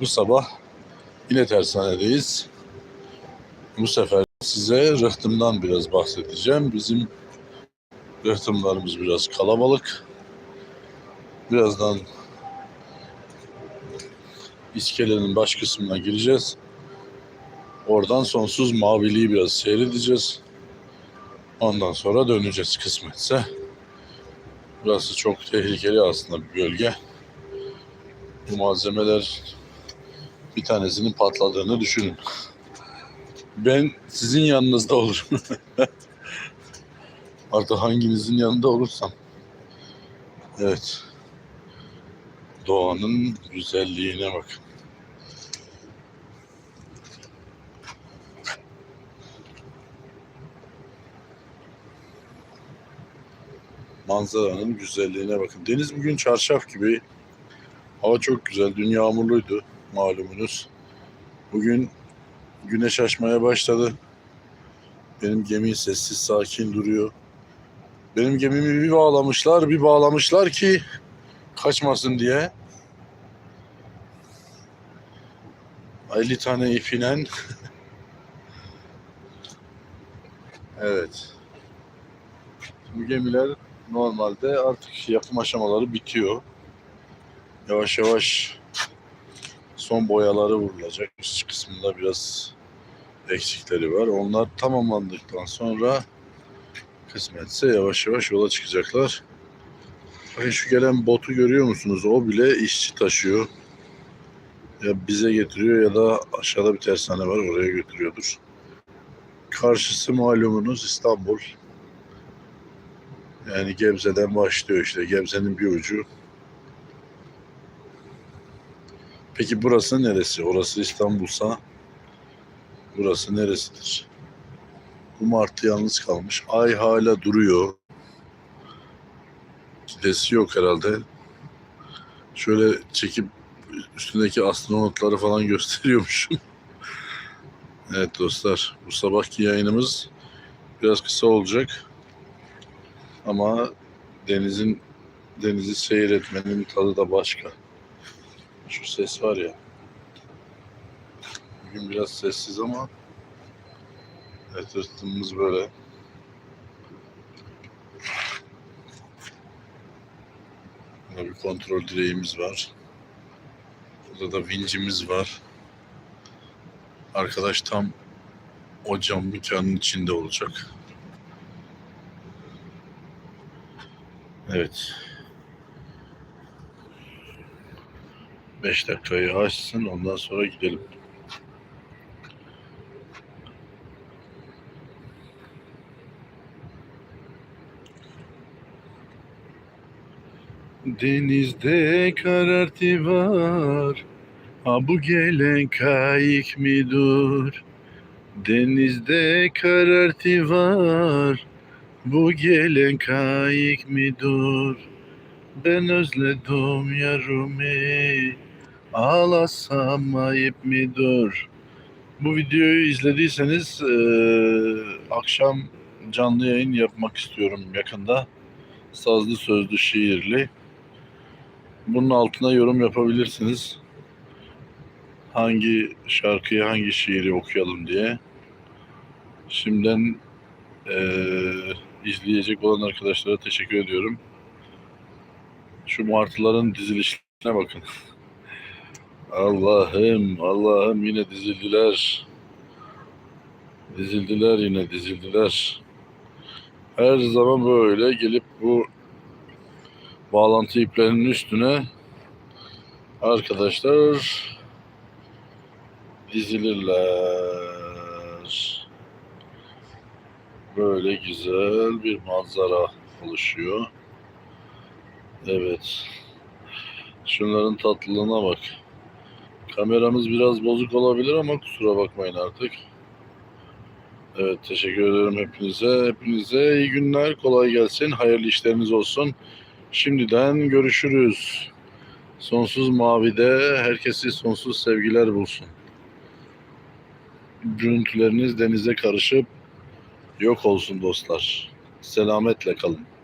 Bu sabah yine tersanedeyiz. Bu sefer size rıhtımdan biraz bahsedeceğim. Bizim rıhtımlarımız biraz kalabalık. Birazdan iskelenin baş kısmına gireceğiz. Oradan sonsuz maviliği biraz seyredeceğiz. Ondan sonra döneceğiz kısmetse. Burası çok tehlikeli aslında bir bölge. Bu malzemeler bir tanesinin patladığını düşünün. Ben sizin yanınızda olurum. Artık hanginizin yanında olursam. Evet. Doğanın güzelliğine bakın. Manzaranın güzelliğine bakın. Deniz bugün çarşaf gibi. Hava çok güzel. Dün yağmurluydu malumunuz. Bugün güneş açmaya başladı. Benim gemi sessiz sakin duruyor. Benim gemimi bir bağlamışlar, bir bağlamışlar ki kaçmasın diye. 50 tane ipinen. evet. Bu gemiler normalde artık yapım aşamaları bitiyor. Yavaş yavaş son boyaları vurulacak. Üst kısmında biraz eksikleri var. Onlar tamamlandıktan sonra kısmetse yavaş yavaş yola çıkacaklar. Bakın şu gelen botu görüyor musunuz? O bile işçi taşıyor. Ya bize getiriyor ya da aşağıda bir tersane var oraya götürüyordur. Karşısı malumunuz İstanbul. Yani Gebze'den başlıyor işte. Gebze'nin bir ucu. Peki burası neresi? Orası İstanbul'sa burası neresidir? Bu martı yalnız kalmış. Ay hala duruyor. Gidesi yok herhalde. Şöyle çekip üstündeki astronotları falan gösteriyormuşum. evet dostlar bu sabahki yayınımız biraz kısa olacak. Ama denizin denizi seyretmenin tadı da başka. Şu ses var ya. Bugün biraz sessiz ama evet rıhtımımız böyle. Burada bir kontrol direğimiz var. Burada da vincimiz var. Arkadaş tam o cam mekanın içinde olacak. Evet. 5 dakikayı açsın ondan sonra gidelim. Denizde karartı var Ha bu gelen kayık midur Denizde karartı var Bu gelen kayık midur Ben özledim yarımı Ağlasam ayıp midur Bu videoyu izlediyseniz eee, akşam canlı yayın yapmak istiyorum yakında. Sazlı sözlü şiirli. Bunun altına yorum yapabilirsiniz. Hangi şarkıyı, hangi şiiri okuyalım diye. Şimdiden eee, izleyecek olan arkadaşlara teşekkür ediyorum. Şu martıların dizilişine bakın. Allah'ım, Allah'ım yine dizildiler. Dizildiler yine dizildiler. Her zaman böyle gelip bu bağlantı iplerinin üstüne arkadaşlar dizilirler. Böyle güzel bir manzara oluşuyor. Evet. Şunların tatlılığına bak. Kameramız biraz bozuk olabilir ama kusura bakmayın artık. Evet teşekkür ederim hepinize. Hepinize iyi günler, kolay gelsin, hayırlı işleriniz olsun. Şimdiden görüşürüz. Sonsuz mavide herkesi sonsuz sevgiler bulsun. Görüntüleriniz denize karışıp yok olsun dostlar. Selametle kalın.